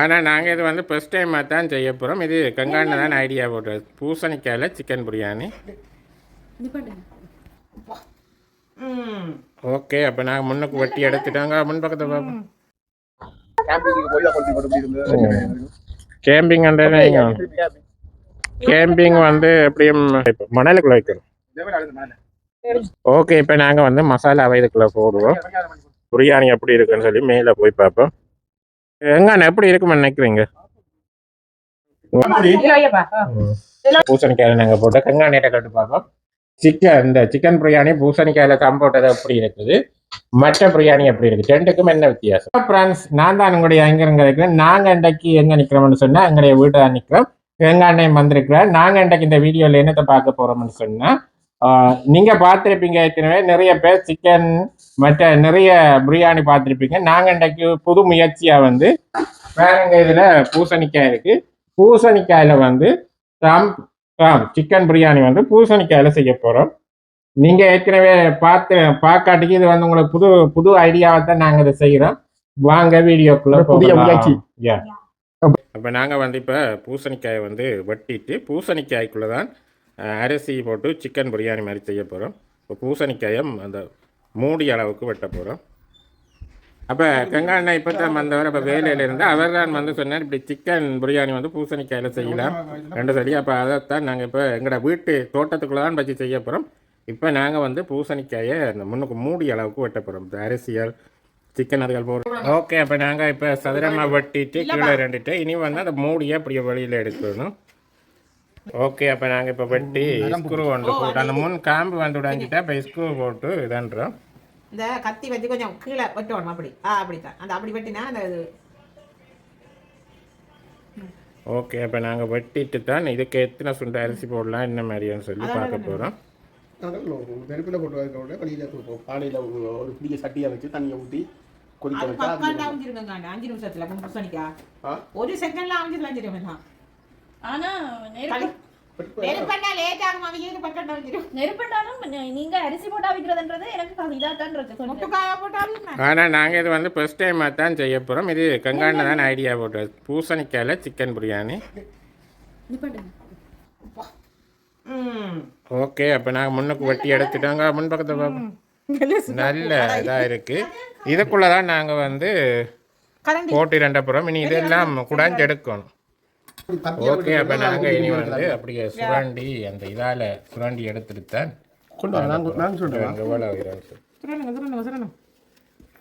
ஆனால் நாங்கள் இது வந்து ஃபஸ்ட் டைமாக தான் செய்ய போகிறோம் இது கங்காண்ட தான் ஐடியா போட்டது. பூசணிக்காயில் சிக்கன் பிரியாணி ஓகே அப்போ. நாங்கள் முன்னுக்கு வட்டி எடுத்துட்டாங்க. முன் பக்கத்தை பார்ப்போம் கேம்பிங் கேம்பிங் வந்து எப்படியும் இப்போ மணலுக்குள்ள மேலே ஓகே இப்போ நாங்கள் வந்து மசாலாவை இதுக்குள்ளே போடுவோம். பிரியாணி எப்படி இருக்குன்னு சொல்லி மேலே போய் பார்ப்போம். எங்கண்ணா எப்படி இருக்குன்னு நினைக்கிறீங்க? பூசணிக்காயில் நாங்கள் போட்டு கங்காணிட்ட கட்டு பார்ப்போம். சிக்கன் இந்த சிக்கன் பிரியாணி பூசணிக்காயில் தம் போட்டது எப்படி இருக்குது? மற்ற பிரியாணி எப்படி இருக்கு ரெண்டுக்கும் என்ன வித்தியாசம்? ஃப்ரெண்ட்ஸ் நான் தான் உங்களுடைய எங்க இருக்கிறேன். நாங்கள் இன்றைக்கு எங்கே நிற்கிறோம்னு சொன்னால் எங்களுடைய வீட்டை தான் நிற்கிறோம் எங்க அண்ணன் வந்திருக்கிறார். நாங்கள் இன்றைக்கு இந்த வீடியோவில் என்னத்தை பார்க்க போகிறோம்னு சொன்னால் நீங்க பார்த்துருப்பீங்க ஏற்கனவே. நிறைய பேர் சிக்கன் மற்ற நிறைய பிரியாணி பார்த்துருப்பீங்க. நாங்கள் இன்றைக்கு புது முயற்சியா வந்து வேறங்க இதுல பூசணிக்காய் இருக்கு. பூசணிக்காயில வந்து சிக்கன் பிரியாணி வந்து பூசணிக்காயில செய்ய போறோம். நீங்க ஏற்கனவே பார்த்து பார்க்காட்டிக்கு இது வந்து உங்களுக்கு புது புது ஐடியாவை தான் நாங்கள் இதை செய்கிறோம் வாங்க வீடியோக்குள்ள புதிய முயற்சி. அப்போ நாங்கள் வந்து இப்போ பூசணிக்காயை வந்து வெட்டிட்டு பூசணிக்காய்க்குள்ளே தான் அரிசி போட்டு சிக்கன் பிரியாணி மாதிரி செய்ய போகிறோம் இப்போ பூசணிக்காயம் அந்த மூடி அளவுக்கு வெட்ட போகிறோம் அப்போ கங்காண்ணா இப்போ தான் வந்தவர் அப்போ வேலையில் இருந்து அவர் தான் வந்து சொன்னார் இப்படி சிக்கன் பிரியாணி வந்து பூசணிக்காயில் செய்யலாம் ரெண்டு சரி அப்போ அதைத்தான் நாங்கள் இப்போ எங்களோட வீட்டு தோட்டத்துக்குள்ளே தான் வச்சு செய்ய போகிறோம் இப்போ நாங்கள் வந்து பூசணிக்காயை அந்த முன்னுக்கு மூடி அளவுக்கு வெட்ட போகிறோம் இந்த அரிசியால் சிக்கன் அதுகள் போடுறோம் ஓகே அப்போ நாங்கள் இப்போ சதுரமாக வெட்டிட்டு கீழே ரெண்டுட்டு இனி வந்து அந்த மூடியை அப்படியே வெளியில் எடுக்கணும். ஓகே அப்போ நாங்கள் இப்போ வெட்டி ஸ்க்ரூ கொண்டு போட்டு. அந்த முன் காம்பு வந்து உடைஞ்சிட்டா இப்போ ஸ்க்ரூ போட்டு இதன்றோம். இந்த கத்தி வச்சு கொஞ்சம் கீழே வெட்டணும் அப்படி. ஆ அப்படித்தான். அந்த அப்படி வெட்டினா அந்த ஓகே அப்போ நாங்கள் வெட்டிட்டு தான் இதுக்கு எத்தனை சுண்டு அரிசி போடலாம் என்ன மாதிரியான்னு சொல்லி பார்க்க போகிறோம் நெருப்பில் போட்டு வைக்க வெளியில் கொடுப்போம் பானையில் ஒரு பிடிக்க சட்டியை வச்சு தண்ணியை ஊற்றி கொதிக்க வச்சா அஞ்சு நிமிஷத்துல? ஒரு செகண்ட்ல அமைஞ்சிடலாம் தெரியுமா? ஆனா நெருப்பு நெருப்பண்ணா லேட் ஆகும்? அவங்க பக்காண்டா அமைஞ்சிரும் நெருப்புண்டாலும் ந- நீங்க அரிசி போட்டா வைக்கிறதுன்றது எனக்கு அது இதாக தான் இருக்கு சொன்னேன் முட்டுக்காய போட்டாலும் ஆனால் நாங்கள் இது வந்து ஃபஸ்ட் டைமாக தான் செய்ய இது கங்காண்ட தான் ஐடியா போட்டது. பூசணிக்காயில் சிக்கன் பிரியாணி ஓகே அப்போ. நாங்கள் முன்னுக்கு வெட்டி எடுத்துட்டாங்க. முன் பக்கத்தை பார்ப்போம் நல்ல இதாக இருக்குது இதுக்குள்ளே தான் நாங்கள் வந்து கரண்டி. போட்டு ரெண்ட போகிறோம் இனி இதெல்லாம் குடாஞ்சு எடுக்கணும். ஓகே அப்போ நாங்கள் இனி வந்து அப்படியே சுரண்டி அந்த இதால் சுரண்டி எடுத்துட்டு தான் கொண்டு வா நாங்கள் நாங்கள் சொல்கிறேன் அங்கே எவ்வளோ சொல்லி. சுரணுங்க சுரணுங்க சுரணும்.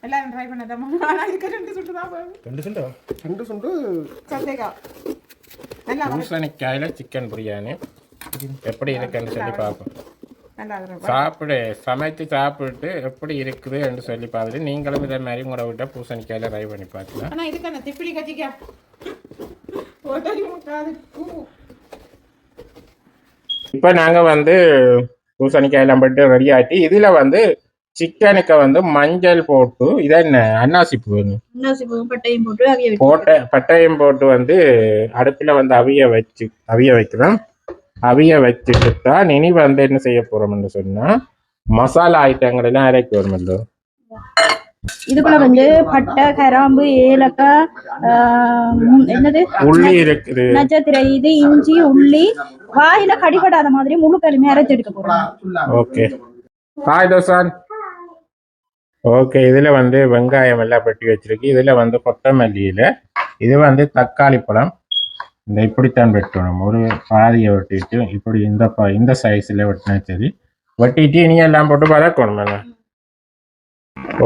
எல்லாரும் ட்ரை பண்ணாதான் ஆனா இதுக்கு ரெண்டு சுட்டு தான் ரெண்டு சுண்டா? ரெண்டு சுண்டு. சந்தேகா. பூசணிக்காயில் சிக்கன் பிரியாணி. எப்படி இருக்குன்னு சொல்லி பார்ப்போம். சாப்பிடு சமைத்து சாப்பிட்டு எப்படி இருக்குதுன்னு சொல்லி பார்த்துட்டு நீங்களும் இதே மாதிரி உங்களோட விட்ட பூசணிக்காயில் ட்ரை பண்ணி பார்க்கலாம். ஆனா இதுக்கு அந்த திப்பிலி கத்திக்கா இப்போ நாங்கள் வந்து பூசணிக்காயெல்லாம் போட்டு ரெடி ஆட்டி இதில் வந்து சிக்கனுக்கு வந்து மஞ்சள் போட்டு இதை என்ன அன்னாசி பூ பட்டையும் போட்டு பட்டயம் போட்டு வந்து அடுப்பில் வந்து அவிய வச்சு அவிய வைக்கிறோம். அவிய வச்சுட்டு தான் இனி வந்து என்ன செய்ய போகிறோம்னு சொன்னால் மசாலா ஐட்டங்கள் எல்லாம் அரைக்க வருமல்லோ இதுக்குள்ள வந்து பட்டை கிராம்பு ஏலக்காய் என்னது? உள்ளி இருக்குது. நட்சத்திர இது இஞ்சி உள்ளி. வாயில கடிபடாத மாதிரி முழு கருமையை அரைச்சு எடுக்க போறோம். ஓகே. ஹாய் தோசான் ஓகே இதில் வந்து வெங்காயம் எல்லாம் பெட்டி வச்சிருக்கு. இதில் வந்து கொத்தமல்லியில் இது வந்து தக்காளி பழம். இந்த இப்படித்தான் வெட்டணும். ஒரு பாதியை வெட்டிட்டு இப்படி இந்த ப இந்த சைஸில் வெட்டினா சரி. வெட்டிட்டு இனி எல்லாம் போட்டு வதக்கணும் என்ன?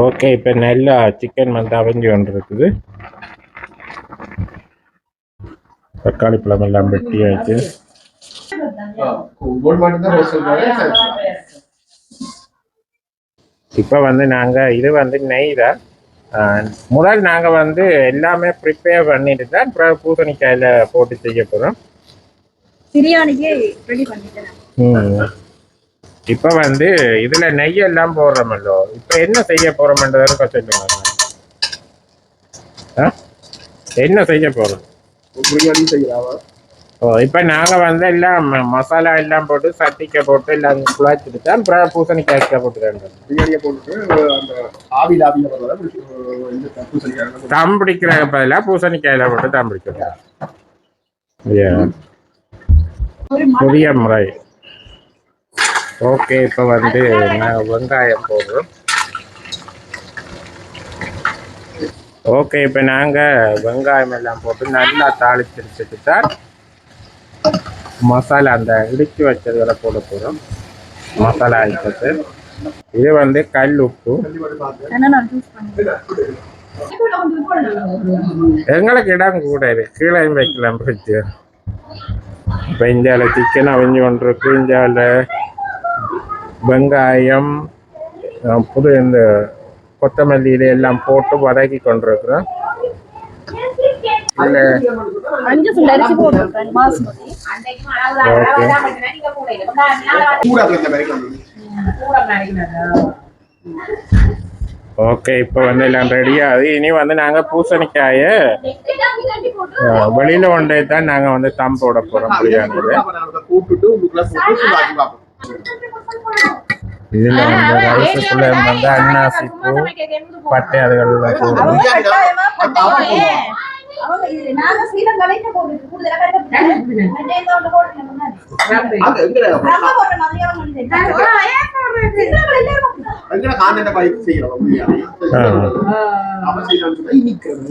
ஓகே இப்போ நல்லா சிக்கன் வந்து அவிஞ்சு கொண்டிருக்குது தக்காளி பழம் எல்லாம் வெட்டி ரோஸ்ட் இப்போ வந்து நாங்கள் இது வந்து நெய் தான் முதல் நாங்கள் வந்து எல்லாமே ப்ரிப்பேர் பண்ணிட்டு தான் அப்புறம் பூசணிக்காயில் போட்டு செய்ய போகிறோம் பிரியாணிக்கு ரெடி பண்ணிட்டேன் இப்போ வந்து இதில் நெய் எல்லாம் போடுறோமல்லோ? இப்போ என்ன செய்ய போகிறோம்ன்றதை சொல்லுங்க ஆ? என்ன செய்ய போகிறோம் பிரியாணி செய்யலாமா? ஓ இப்போ நாங்கள் வந்து எல்லாம் மசாலா எல்லாம் போட்டு சட்டிக்க போட்டு எல்லாம் குழாச்சிட்டு தான் அப்புறம் பூசணிக்காய்க்க போட்டுருக்காங்க பிரியாணியை போட்டுட்டு அந்த ஆவியில் ஆவியில் பூசணிக்காய் தம் பிடிக்கிற பதிலாக பூசணிக்காயில போட்டு தம் பிடிக்கிறோம் Yeah. புதிய முறை. ஓகே இப்போ வந்து வெங்காயம் போடுறோம். ஓகே இப்போ நாங்கள் வெங்காயம் எல்லாம் போட்டு நல்லா தாளிச்சிருச்சுட்டு தான் மசாலா அந்த இடிச்சு வச்சதுகளை போட போகிறோம் மசாலா ஐட்டத்து. இது வந்து கல் உப்பு. எங்களுக்கு இடம் கூட இருக்கு. கீழே வைக்கலாம் இப்போ இந்தியாவில் சிக்கன் அவிஞ்சு கொண்டு இருக்கு இந்தியாவில் வெங்காயம் புது இந்த கொத்தமல்லியில எல்லாம் போட்டு வதக்கி கொண்டிருக்கிறோம். ஓகே. இப்போ வந்து எல்லாம் ரெடியாகுது இனி வந்து நாங்கள் பூசணிக்காயை வெளியில கொண்டே தான் நாங்கள் வந்து தம் போட போகிறோம் பிரியாணியில். இதில் வந்து ரைஸுக்குள்ள வந்து அன்னாசி பூ பட்டை அதுகள்லாம் இனிக்கிறது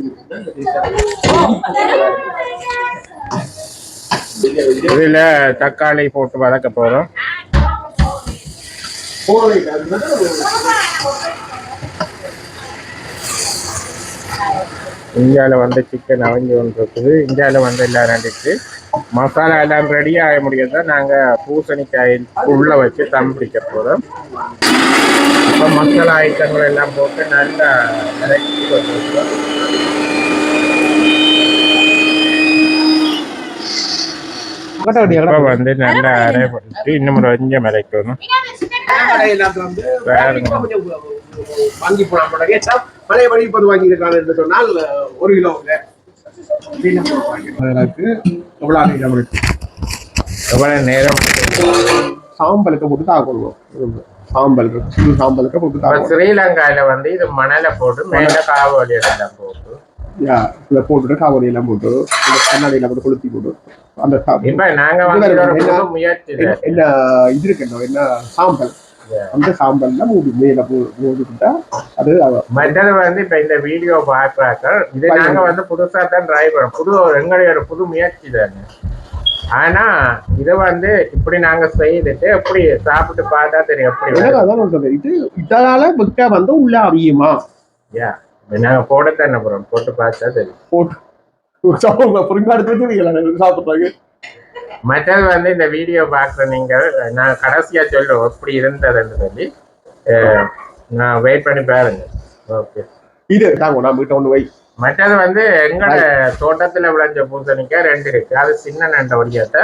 இதில் தக்காளி போட்டு வதக்க இந்தியாவில் வந்து சிக்கன் அவிஞ்சு கொண்டு இருக்குது இந்தியாவில் வந்து எல்லாம் ரெண்டுக்கு மசாலா எல்லாம் ரெடி ஆக முடியாத நாங்கள் பூசணிக்காய் உள்ளே வச்சு தம் பிடிக்க போகிறோம் இப்போ மசாலா ஐட்டங்கள் எல்லாம் போட்டு நல்லா இறக்கி இப்போ வந்து நல்லா அரைப்பட்டு இன்னும் ஒரு கொஞ்சம். வாங்கி போனா பழையபடி இப்போது வாங்கியிருக்காங்க என்று சொன்னால் ஒரு கிலோ எவ்வளோ நேரம் சாம்பலுக்கு போட்டு தாக்கணும் சாம்பலுக்கு சிறு சாம்பலுக்கு போட்டு ஸ்ரீலங்காவில் வந்து இது மணலை போட்டு மேலே காவலி போட்டு இதை போட்டுட்டு காவடி எல்லாம் போட்டு இந்த கண்ணாடியில போட்டு கொளுத்தி போட்டு அந்த என்ன இது இருக்கு என்ன சாம்பல்? அந்த சாம்பல்ல மூடி மேல மூடிக்கிட்டா அது மற்றது வந்து இப்ப இந்த வீடியோ பார்க்கறாங்க இது நாங்க வந்து புதுசா தான் ட்ரை பண்ணோம் புது எங்களுடைய புது முயற்சி தானே. ஆனா இதை வந்து இப்படி நாங்க செய்துட்டு எப்படி சாப்பிட்டு பார்த்தா தெரியும் எப்படி இது இதனால விக்க வந்து உள்ள அவியுமா Yeah. இப்ப நாங்க போடத்தானே போறோம்? போட்டு பார்த்தா தெரியும். போட்டு. சாப்பிடுங்க புரிஞ்சா எடுத்து வச்சுருக்கீங்களா சாப்பிட்றாங்க மற்றது வந்து இந்த வீடியோ பார்க்குற நீங்கள் நான் கடைசியா சொல்லுவோம் எப்படி இருந்ததுன்னு சொல்லி. நான் வெயிட் பண்ணி பாருங்க. ஓகே இது தாங்க நான் வீட்டை ஒன்று வை மற்றது வந்து எங்களோட தோட்டத்துல விளைஞ்ச பூசணிக்காய் ரெண்டு இருக்கு. அது சின்ன நண்ட வடியாத்த.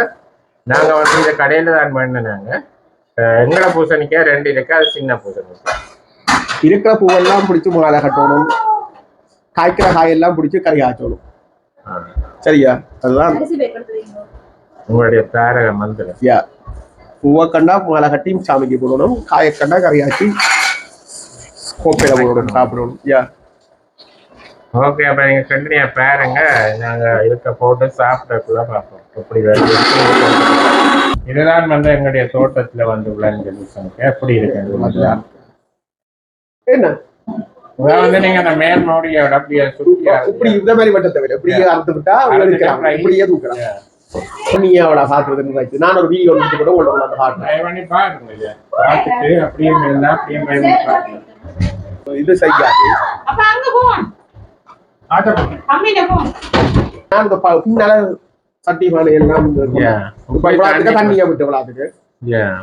நாங்க வந்து இதை கடையில தான் பண்ணினாங்க. எங்களோட பூசணிக்காய் ரெண்டு இருக்கு. அது சின்ன பூசணிக்காய். இருக்கிற பூவெல்லாம் பிடிச்சி மாலை கட்டணும். காய்க்கிற காயெல்லாம் பிடிச்சி கறி ஆ. சரியா? அதுதான் உங்களுடைய தாரக மந்திரம். யா. பூவை கண்டா மாலை கட்டி சாமிக்கு போடணும். காயை கண்டா கறியாச்சி கோப்பையில போடணும் சாப்பிடணும். யா. ஓகே அப்ப நீங்க கண்டினியா பாருங்க. நாங்க இருக்க போட்டு சாப்பிடக்குள்ள பார்ப்போம். எப்படி வருது இதுதான் வந்து எங்களுடைய தோட்டத்துல வந்து விளைஞ்ச எப்படி இருக்கு? என்ன? அதான் வந்து நீங்க அந்த மேல் அப்படியே சுத்தியா இப்படி இந்த மாதிரி மட்டும் தவிர இப்படியே அறுத்து விட்டா எடுக்கலாம் இப்படியே தூக்கலாம். நீ அவளை வச்சு நான் ஒரு வீடியோ எடுத்து கூட. பார்த்துட்டு அப்படியே அப்படியே இது செய்யாது அப்ப அங்க போவோம். ஆட்டோ போங்க. அம்மியில போவோம். நான் இந்த ப- பின்னால சட்டி பானை எல்லாம் தண்ணியை விட்டு விளாட்டுக்கு Yeah.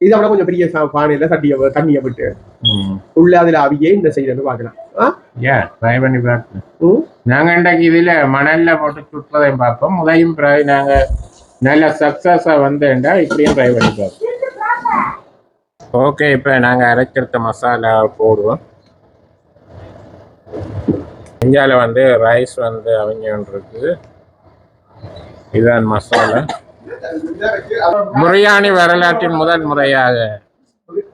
இதை விட கொஞ்சம் பெரிய பானையில சட்டியை வி- தண்ணியை விட்டு. உள்ள அதுல அவியே இந்த செய்யறது பாக்கலாம்? நாங்க இன்றைக்கு இதுல மணல்ல போட்டு சுட்டுறதையும் பார்ப்போம். உதயம் பிறகு நாங்க நல்ல சக்சஸா வந்தேன்டா இப்படியும் ட்ரை பண்ணி பார்ப்போம். ஓகே இப்போ நாங்க அரைக்கிறத மசாலா போடுவோம். இந்தியாவில் வந்து ரைஸ் வந்து அவங்க இருக்குது இதுதான் மசாலா. பிரியாணி வரலாற்றின் முதல் முறையாக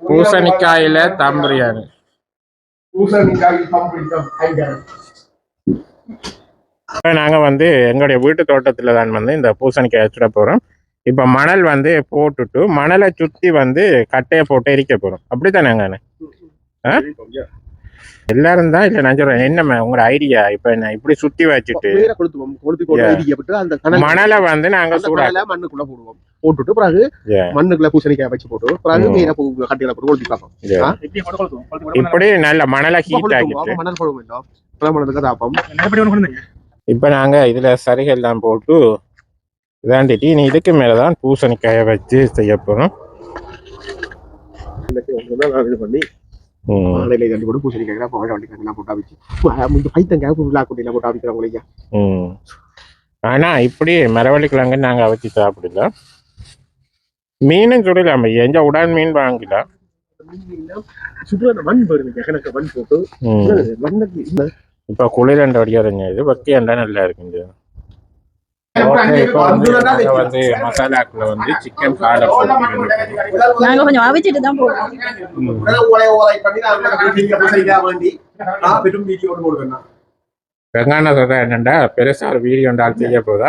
பூசணிக்காயில தம் பிரியாணி பூசணிக்காய் பம்புடிக்கம் ஐங்கரம் இப்போ நாங்கள் வந்து எங்களுடைய வீட்டு தோட்டத்தில் தான் வந்து இந்த பூசணிக்காய் சுட போகிறோம் இப்போ மணல் வந்து போட்டுட்டு மணலை சுற்றி வந்து கட்டையை போட்டு எரிக்க போகிறோம் அப்படி ஆ? எல்லாரும் தான் இல்லை நான் சொல்கிறேன் என்ன உங்களோட ஐடியா இப்போ என்ன இப்படி சுற்றி வச்சுட்டு? மணலை வந்து நாங்கள் அந்த சூடா கனலை மண்ணுக்குள்ள போடுவோம். போட்டுட்டு பிறகு. மண்ணுக்குள்ள பூசணிக்காய் வச்சு போட்டு பிறகு Mm. மீனை பூ கட்டிகளை போட்டு கொளுத்தி பார்ப்போம்? இப்படி நல்ல மணலை ஹீட் அப்ப மணல் போட வேண்டாம் மணலுக்கு தாப்பம். இப்போ நாங்கள் இதில் சரிகள்லாம் போட்டு இதாண்டிட்டு இனி இதுக்கு மேலே தான் பூசணிக்காயை வச்சு செய்ய போகிறோம் பண்ணி மாலையில தண்டு போட்டு பூசணிக்காய் போட வண்டி கண்ணெல்லாம் போட்டு அவிச்சு. இந்த பைத்தங்காய் புல்லா குட்டியில போட்டு அவிக்கிறவங்க ஐயா ம் ஆனால் இப்படி மரவள்ளிக்கிழங்கு நாங்கள் வச்சு சாப்பிடல. மீனும் சுடலாம் எந்த உடன் மீன் வாங்கலாம் இப்போ குளிரண்ட வடியாக இது? வக்கியண்டா நல்லா இருக்குங்க வந்து மசாலாக்குள்ள வந்து சிக்கன் போட்டு நாங்க கொஞ்சம் அவிச்சிட்டு தான் வெங்காயம் சொல்ற என்னண்டா? பெருசா ஒரு வீடியோ டால் செய்ய போதா?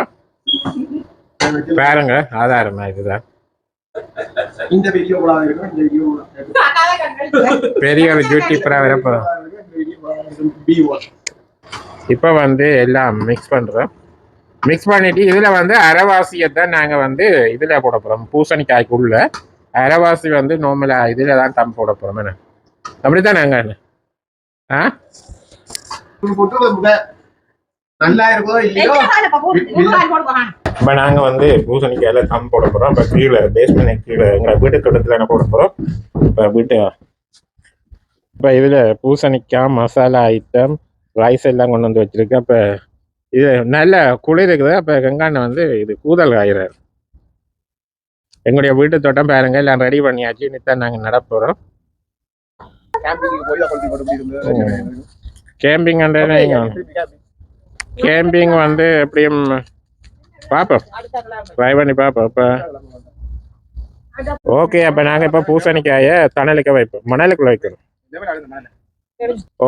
பாருங்க ஆதாரமா இதுதான். கூட பெரிய ஒரு டியூட்டி ப்ரா வரப்போதும் இப்போ வந்து எல்லாம் மிக்ஸ் பண்ணுறோம் மிக்ஸ் பண்ணிட்டு இதில் வந்து அரைவாசியை தான் நாங்கள் வந்து இதில் போட போகிறோம் பூசணிக்காய்க்குள்ள அரைவாசி வந்து நார்மலாக இதில் தான் தம் போட போகிறோம் என்ன? அப்படி தான் நாங்கள் ஆ போட்டு நல்லா இருக்கோ இல்லையோ? இப்போ நாங்கள் வந்து பூசணிக்காயில் தம் போட போகிறோம் இப்போ கீழே பேஸ்மெண்ட் கீழே எங்கள் வீட்டு தோட்டத்தில் என்ன போட போகிறோம் இப்போ வீட்டு இப்போ இதில் பூசணிக்காய் மசாலா ஐட்டம் ரைஸ் எல்லாம் கொண்டு வந்து வச்சிருக்கேன். இப்போ இது நல்ல குளிர் இருக்குது. அப்போ கங்காண்ணன் வந்து இது கூதல் காயிறார். எங்களுடைய வீட்டு தோட்டம் பாருங்க. எல்லாம் ரெடி பண்ணியாச்சு. இன்னித்தான் நாங்கள் நடப்போகிறோம் கேம்பிங் கேம்பிங் வந்து எப்படியும் பார்ப்போம் ட்ரை பண்ணி பார்ப்போம் இப்போ ஓகே அப்போ நாங்கள் இப்போ பூசணிக்காயை தணலுக்கு வைப்போம். மணலுக்குள்ள வைக்கிறோம்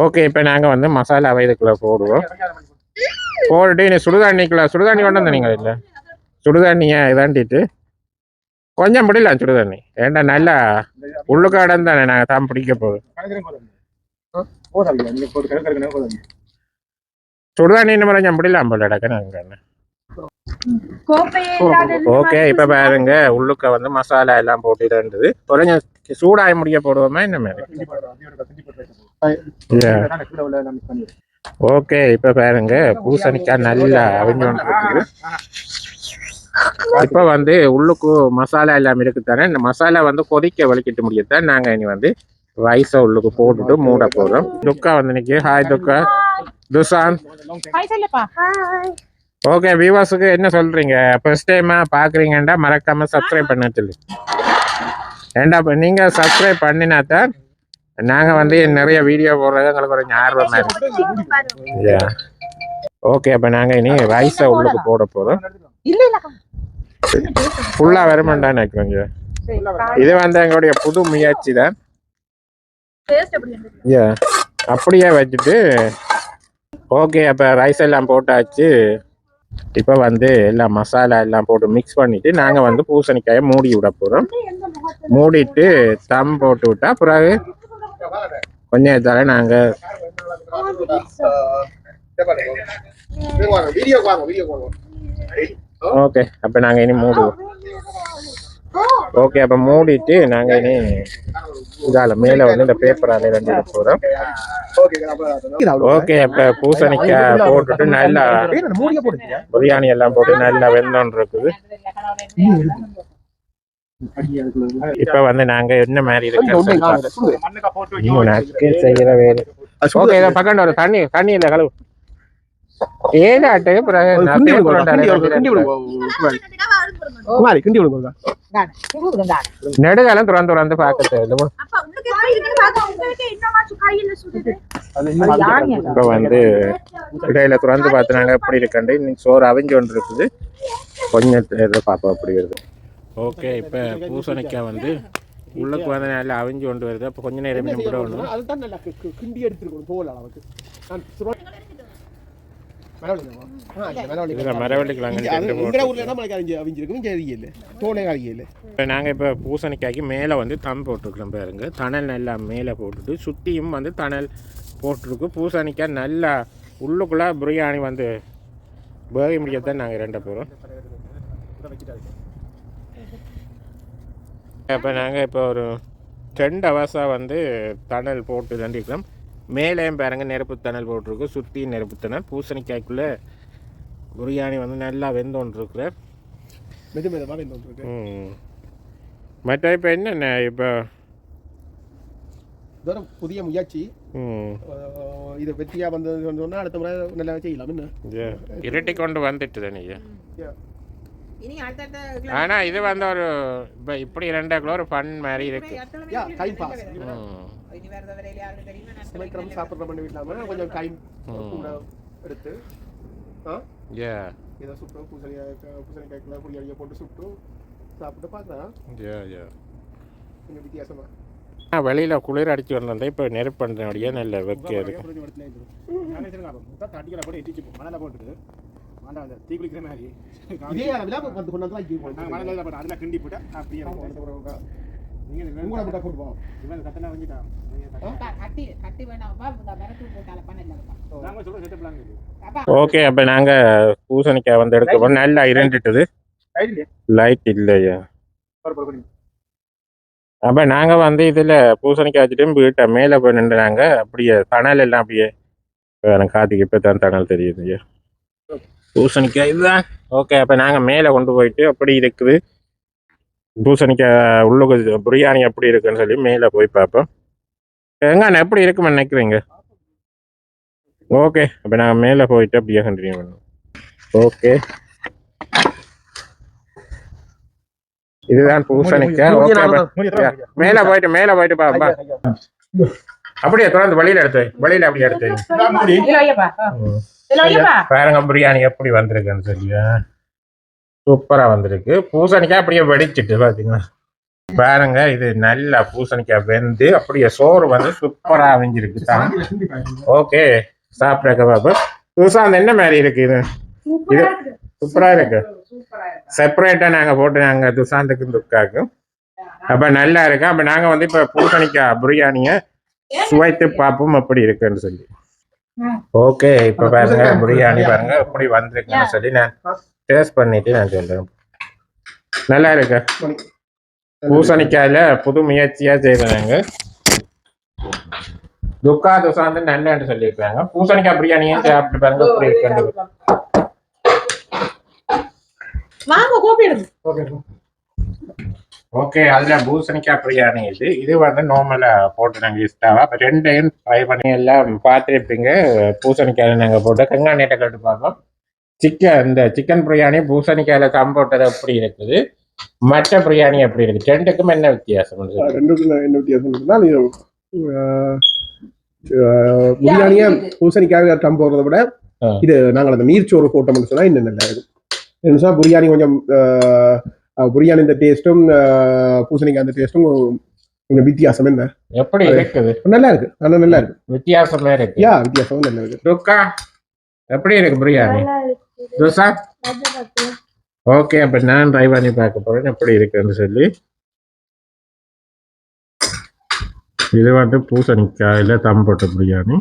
ஓகே இப்போ நாங்கள் வந்து மசாலா இதுக்குள்ள போடுவோம். போட்டுட்டு இனி சுடுதண்ணிக்குள்ள சுடுதண்ணி கொண்டு வந்தீங்க இல்லை சுடுதண்ணியை இதாண்டிட்டு கொஞ்சம் முடியலாம் சுடுதண்ணி. ஏன்டா நல்லா உள்ளுக்காடம் தானே நாங்கள் தான் பிடிக்க போகுது. சுடுதண்ணி இன்னும் கொஞ்சம் முடியலாம் போல டக்குன்னு ஓகே இப்போ பாருங்க உள்ளுக்க வந்து மசாலா எல்லாம் போட்டு இருந்தது கொஞ்சம் சூடாகி முடிய போடுவோமா என்ன மாதிரி ஓகே இப்போ பாருங்க. பூசணிக்காய் நல்லா அவிஞ்சு இருக்குது. இப்போ வந்து உள்ளுக்கு மசாலா எல்லாம் இருக்கு தானே? இந்த மசாலா வந்து கொதிக்க வலிக்கிட்டு முடியத்தான் நாங்கள் இனி வந்து ரைஸை உள்ளுக்கு போட்டுட்டு மூட போகிறோம் துக்கா வந்து நிற்கி ஹாய் துக்கா துசாந்த் ஓகே வியூவர்ஸுக்கு என்ன சொல்றீங்க? ஃபர்ஸ்ட் டைமா பாக்குறீங்கன்னா மறக்காம சப்ஸ்கிரைப் பண்ண சொல்லி. ஏண்டா இப்போ நீங்க சப்ஸ்கிரைப் பண்ணினா தான் நாங்க வந்து நிறைய வீடியோ போடுறது எங்களுக்கு கொஞ்சம் ஆர்வமா இருக்கு ஓகே அப்ப நாங்க இனி ரைஸை உள்ளுக்கு போட போறோம். ஃபுல்லா வருமாண்டான்னு நினைக்கிறோங்க இது வந்து எங்களுடைய புது முயற்சி தான். அப்படியே வச்சுட்டு ஓகே அப்போ ரைஸ் எல்லாம் போட்டாச்சு. இப்போ வந்து எல்லாம் மசாலா எல்லாம் போட்டு மிக்ஸ் பண்ணிட்டு நாங்கள் வந்து பூசணிக்காயை மூடி விட போகிறோம் மூடிட்டு தம் போட்டு விட்டா பிறகு கொஞ்சம் வீடியோ வாங்க ஓகே அப்போ நாங்கள் இனி மூடுவோம். ஓகே அப்போ மூடிட்டு நாங்கள் இனி இதால மேலே வந்து இந்த பேப்பரால ரெண்டு விட போகிறோம் ஓகே அப்போ பூசணிக்காய் போட்டுட்டு நல்லா பிரியாணி எல்லாம் போட்டு நல்லா வெந்தோன்னு இருக்குது. இப்போ வந்து நாங்க என்ன மாதிரி இருக்கு நக்கு செய்யற வேலை. ஓகே இதை பக்கம் ஒரு தண்ணி தண்ணி இல்லை கழுவு. நெடுகாலம் திறந்து திறந்து பார்க்க தேவையில்ல பார்த்தா இப்போ வந்து இடையில திறந்து பார்த்துனாங்க எப்படி இருக்குண்டு. இன்னைக்கு சோறு அவிஞ்சு கொண்டு இருக்குது கொஞ்சம் பார்ப்போம் அப்படி வருது ஓகே இப்போ பூசணிக்காய் வந்து உள்ளுக்கு வந்து நல்லா அவிஞ்சு கொண்டு வருது அப்போ கொஞ்ச நேரம் கூட ஒன்று அதுதான் நல்லா கிண்டி எடுத்துருக்கணும் தோல் அளவுக்கு நாங்கள் இப்போ பூசணிக்காய்க்கு மேலே வந்து தம் போட்டிருக்கிறோம் பாருங்க தணல் நல்லா மேலே போட்டுட்டு சுற்றியும் வந்து தணல் போட்டிருக்கு பூசணிக்காய் நல்லா உள்ளுக்குள்ளே பிரியாணி வந்து பேகி முடியத்தான் நாங்கள் ரெண்ட போகிறோம் இப்போ நாங்கள் இப்போ ஒரு ரெண்டு அவர்ஸாக வந்து தணல் போட்டு தண்டிக்கிறோம் மேலேயும் பாருங்க நெருப்பு தணல் போட்டிருக்கு. சுற்றி நெருப்பு தணல். பூசணிக்காய்க்குள்ளே பிரியாணி வந்து நல்லா வெந்தோன்ட்ருக்குற மெது மெதுவா வெந்து வந்துருக்கு ம். மற்ற இப்போ என்னென்ன இப்போ? இதோட புதிய முயற்சி. இது வெற்றியா வந்தது சொன்னா அடுத்த முறை நல்லா செய்யலாம். என்ன? இரட்டி கொண்டு வந்துட்டு தானே ஆனால் இது வந்து ஒரு இப்போ இப்படி ரெண்டா கிலோ ஒரு ஃபன் மாதிரி இருக்கு யா டைம் பாஸ் ம் இனி வேற வேலையில யாருக்கு தெரியுமா நான் சமைக்கிறோம் சாப்பிட்ற பண்ணி இல்லாம கொஞ்சம் டைம். கூட எடுத்து ஆ ஏ ஏதோ சுட்டு பூசணிக்காய் பூசணிக்காய்க்குள்ள புளியடியை போட்டு சுட்டு சாப்பிட்டு பார்க்கலாம் ஏ ஏ கொஞ்சம் வித்தியாசமா வெளியில் குளிர் அடிச்சு வந்திருந்தேன் இப்போ நெருப்பு பண்ணுறபடியே நல்ல வெக்க இருக்கு ஓகே அப்போ நாங்கள் பூசணிக்காய் வந்து எடுக்க போகிறோம் நல்லா இருண்டுட்டுது. லைட் இல்லையா? அப்போ நாங்கள் வந்து இதில் பூசணிக்காய் வச்சுட்டு வீட்டை மேலே போய் நின்றுனாங்க. அப்படியே தணல் எல்லாம் அப்படியே எனக்கு காத்துக்கு இப்போ தான் தணல் தெரியுது. ஐயா பூசணிக்காய் இதுதான். ஓகே அப்போ நாங்கள் மேலே கொண்டு போயிட்டு அப்படி இருக்குது. பூசணிக்காய் உள்ளுக்கு பிரியாணி எப்படி இருக்குன்னு சொல்லி மேலே போய் பார்ப்போம். எங்க எப்படி இருக்குன்னு நினைக்கிறீங்க? ஓகே அப்போ நாங்கள் மேலே போயிட்டு அப்படியே கண்டினியூ பண்ணுவோம். ஓகே இதுதான் பூசணிக்காய். மேலே போயிட்டு மேலே போயிட்டு பாப்பா அப்படியே தொடர்ந்து வெளியில எடுத்து வை. வெளியில அப்படியே எடுத்து பாருங்க பிரியாணி எப்படி வந்திருக்குன்னு சொல்லியா சூப்பரா வந்திருக்கு. பூசணிக்காய் அப்படியே வெடிச்சிட்டு பாத்தீங்களா? பாருங்க இது நல்ல பூசணிக்காய் வெந்து அப்படியே சோறு வந்து சூப்பரா அமைஞ்சிருக்கு தான் ஓகே சாப்பிட்றக்க பாப்பா சுசாந்த் என்ன மாதிரி இருக்கு இது? இது சூப்பரா இருக்கு. செப்பரேட்டா நாங்க போட்டு நாங்க துசாந்துக்கும் துக்காக்கும். அப்ப நல்லா இருக்கு. அப்ப நாங்க வந்து இப்ப பூசணிக்காய் பிரியாணிய சுவைத்து பார்ப்போம் அப்படி இருக்குன்னு சொல்லி. ஓகே இப்ப பாருங்க பிரியாணி பாருங்க எப்படி வந்திருக்குன்னு சொல்லி நான் டேஸ்ட் பண்ணிட்டு நான் சொல்றேன். நல்லா இருக்கு. பூசணிக்காயில புது முயற்சியா செய்யறாங்க. துக்கா துசாந்து நல்லன்னு சொல்லியிருக்காங்க. பூசணிக்காய் பிரியாணியும் சாப்பிட்டு பாருங்க எப்படி இருக்குன்னு வாங்க கோபி எடுங்க. ஓகே அதுல பூசணிக்காய் பிரியாணி இது. இது வந்து நார்மலா போட்டு நாங்க இஷ்டாவா அப்ப ரெண்டையும் ட்ரை பண்ணி எல்லாம் பார்த்துருப்பீங்க பூசணிக்காயில நாங்க போட்டு கங்காணிட்ட கட்டு பார்ப்போம். சிக்கன் இந்த சிக்கன் பிரியாணி பூசணிக்காயில தம் போட்டது எப்படி இருக்குது? மற்ற பிரியாணி எப்படி இருக்கு ரெண்டுக்கும் என்ன வித்தியாசம் ரெண்டுக்கும் என்ன வித்தியாசம் இருக்குன்னா பிரியாணியை பூசணிக்காக டம் போடுறத விட. இது நாங்கள் அந்த நீர்ச்சோறு போட்டோம்னு சொன்னா இன்னும் நல்லா இருக்கும். என்ன சொன்னா பிரியாணி கொஞ்சம் பிரியாணி இந்த டேஸ்ட்டும் பூசணிக்காய் அந்த டேஸ்ட்டும் கொஞ்சம் வித்தியாசம் என்ன? எப்படி இருக்குது? நல்லா இருக்கு. ஆனா நல்லா இருக்கு. வித்தியாசமே இருக்கு. யா வித்தியாசமும் நல்லா இருக்கு. துக்கா எப்படி இருக்கு பிரியாணி? துசா ஓகே அப்ப நான் ட்ரை பண்ணி பார்க்க போறேன். எப்படி இருக்குன்னு சொல்லி. இது வந்து பூசணிக்காயில தம் போட்ட பிரியாணி.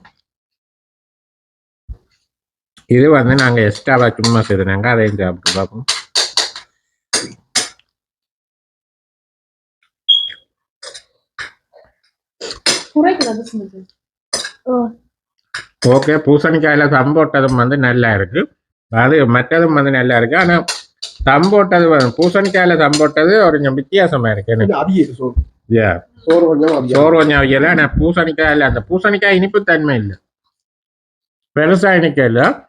இது வந்து நாங்க எக்ஸ்ட்ராவா சும்மா செய்தாங்க அதையும் சாப்பிட்டு பார்ப்போம். ஓகே பூசணிக்காயில தம் போட்டதும் வந்து நல்லா இருக்கு. அது மற்றதும் வந்து நல்லா இருக்கு. ஆனா தம் போட்டது வந்து- பூசணிக்காயில தம் போட்டது ஒரு கொஞ்சம் வித்தியாசமா இருக்கு. எனக்கு சோறு. கொஞ்சம் அவியல். சோறு கொஞ்சம் அவியல. ஆனா பூசணிக்காயில அந்த பூசணிக்காய் இனிப்பு தன்மை இல்லை. பெருசா இனிக்கல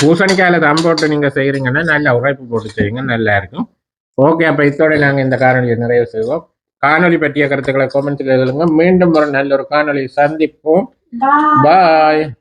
பூசணிக்காயில் தம் போட்டு நீங்கள் செய்கிறீங்கன்னா நல்ல உரைப்பு போட்டு செய்யுங்க நல்லா இருக்கும். ஓகே அப்போ இதோட நாங்கள் இந்த காணொலியை நிறைவு செய்வோம். காணொலி பற்றிய கருத்துக்களை காமெண்ட்ஸில் எழுதுங்க. மீண்டும் ஒரு நல்ல ஒரு காணொலி சந்திப்போம். பாய்